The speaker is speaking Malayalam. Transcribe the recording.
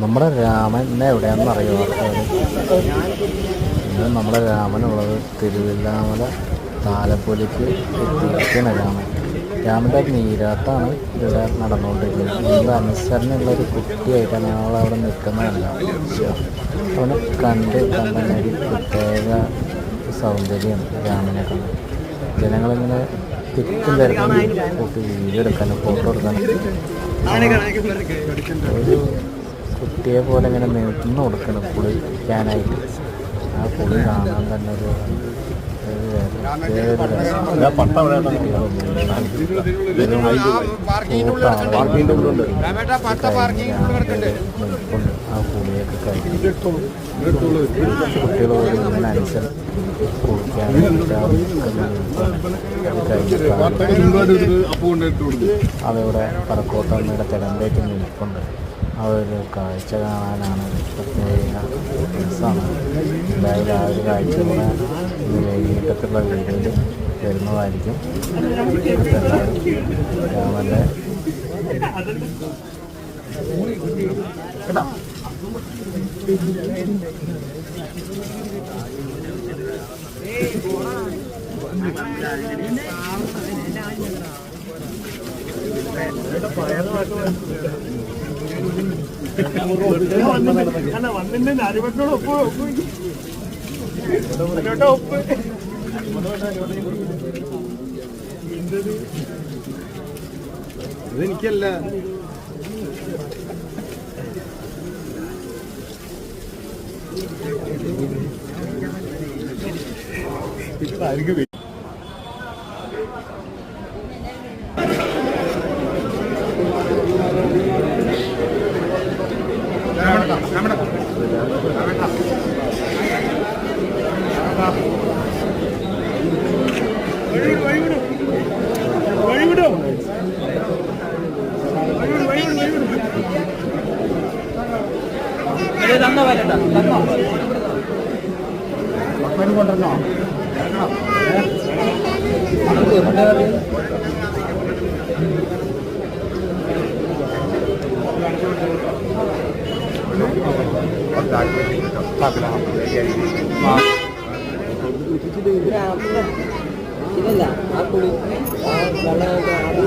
നമ്മുടെ രാമൻ എവിടെയാണെന്ന് അറിയുമോ ഇന്ന് നമ്മുടെ രാമനുള്ളത് തിരുവില്ലാമല താലപ്പൊലിക്ക് എത്തിയിരിക്കുന്ന രാമൻ. രാമന്റെ നീരാത്താണ് ഇവിടെ നടന്നുകൊണ്ടിരിക്കുന്നത്. നമ്മുടെ അനുസരണയുള്ള ഒരു കുട്ടിയായിട്ടാണ് ഞങ്ങൾ അവിടെ നിൽക്കുന്നതല്ല. അവനെ കണ്ട് കണ്ടെങ്കിൽ ഒരു പ്രത്യേക സൗന്ദര്യം രാമനെ കണ്ട്. ജനങ്ങളിങ്ങനെ തിക്കും തിരക്കും വീഡിയോ എടുക്കാനും ഫോട്ടോ എടുക്കാനും. ഒരു കുട്ടിയെ പോലെ ഇങ്ങനെ നിന്ന് കൊടുക്കണം പുളി കുളിക്കാനായിട്ട് ആ പുളി കാണാൻ തന്നെ ഒരു. ആ കുളിയൊക്കെ കഴിഞ്ഞ് ഇങ്ങനെ അനുസരിച്ച് അതവിടെ പറക്കോട്ടമ്മയുടെ തിടമ്പേറ്റ് നിൽപ്പുണ്ട്. ഒരു കാഴ്ച കാണാനാണ് പ്രത്യേക രസമാണ്. എന്തായാലും ആ ഒരു കാഴ്ച കൂടെ വൈകിട്ടത്തുള്ള വീഡിയോയിൽ വരുന്നതായിരിക്കും. രാമന്റെ എല്ലാവരും രാമന്റെ വന്നിന്റെ അരിവട്ടോട് ഇതെനിക്കല്ല ഇതല്ല ആ കുളി ആ വെള്ളമൊക്കെ അത്